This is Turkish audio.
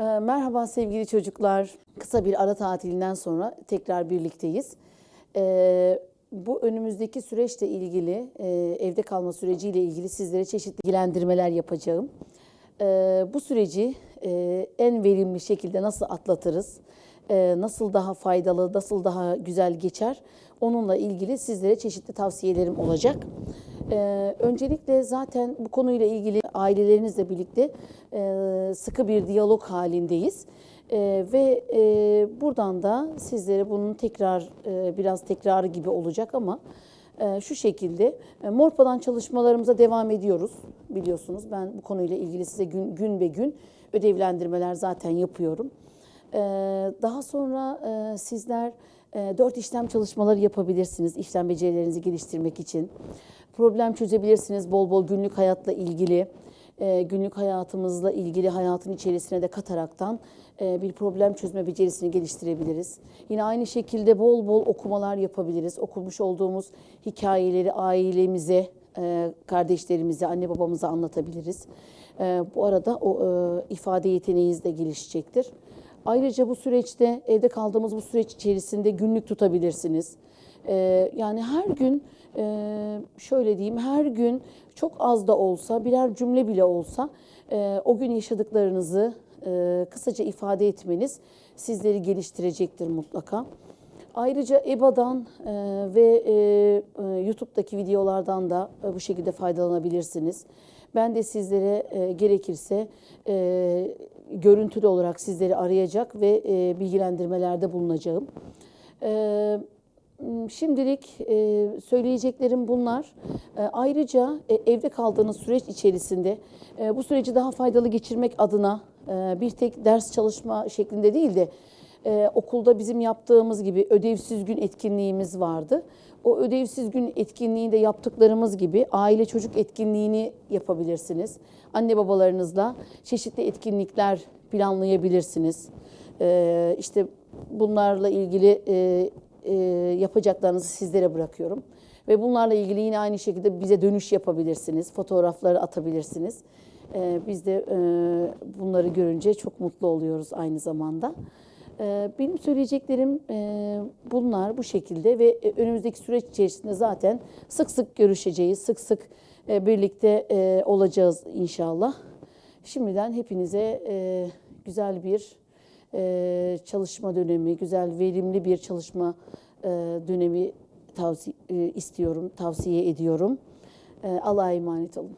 Ee, Merhaba sevgili çocuklar. Kısa bir ara tatilinden sonra tekrar birlikteyiz. Ee, bu önümüzdeki süreçle ilgili, e, evde kalma süreciyle ilgili sizlere çeşitli bilgilendirmeler yapacağım. Ee, bu süreci e, en verimli şekilde nasıl atlatırız, e, nasıl daha faydalı, nasıl daha güzel geçer, onunla ilgili sizlere çeşitli tavsiyelerim olacak. Ee, öncelikle zaten bu konuyla ilgili ailelerinizle birlikte e, sıkı bir diyalog halindeyiz. Ee, ve e, buradan da sizlere bunun tekrar e, biraz tekrarı gibi olacak ama e, şu şekilde e, Morpa'dan çalışmalarımıza devam ediyoruz biliyorsunuz. Ben bu konuyla ilgili size gün, gün ve gün ödevlendirmeler zaten yapıyorum. Ee, Daha sonra e, sizler e, dört işlem çalışmaları yapabilirsiniz işlem becerilerinizi geliştirmek için. Problem çözebilirsiniz bol bol günlük hayatla ilgili, e, günlük hayatımızla ilgili hayatın içerisine de kataraktan e, bir problem çözme becerisini geliştirebiliriz. Yine aynı şekilde bol bol okumalar yapabiliriz. Okumuş olduğumuz hikayeleri ailemize, e, kardeşlerimize, anne babamıza anlatabiliriz. E, Bu arada o ifade yeteneğiniz de gelişecektir. Ayrıca bu süreçte evde kaldığımız bu süreç içerisinde günlük tutabilirsiniz. Ee, yani her gün e, şöyle diyeyim her gün çok az da olsa birer cümle bile olsa e, o gün yaşadıklarınızı e, kısaca ifade etmeniz sizleri geliştirecektir mutlaka. Ayrıca EBA'dan e, ve e, e, YouTube'daki videolardan da e, bu şekilde faydalanabilirsiniz. Ben de sizlere e, gerekirse e, görüntülü olarak sizleri arayacak ve e, bilgilendirmelerde bulunacağım. E, Şimdilik e, söyleyeceklerim bunlar. E, ayrıca e, evde kaldığınız süreç içerisinde bu süreci daha faydalı geçirmek adına bir tek ders çalışma şeklinde değil de okulda bizim yaptığımız gibi ödevsiz gün etkinliğimiz vardı. O ödevsiz gün etkinliğinde yaptıklarımız gibi aile çocuk etkinliğini yapabilirsiniz. Anne babalarınızla çeşitli etkinlikler planlayabilirsiniz. E, işte bunlarla ilgili e, yapacaklarınızı sizlere bırakıyorum. Ve bunlarla ilgili yine aynı şekilde bize dönüş yapabilirsiniz, fotoğrafları atabilirsiniz. E, biz de e, bunları görünce çok mutlu oluyoruz aynı zamanda. E, benim söyleyeceklerim e, bunlar bu şekilde ve e, önümüzdeki süreç içerisinde zaten sık sık görüşeceğiz, sık sık e, birlikte e, olacağız inşallah. Şimdiden hepinize e, güzel bir e, çalışma dönemi, güzel verimli bir çalışma e, dönemi tavsiye istiyorum, tavsiye ediyorum. E, Allah'a emanet olun.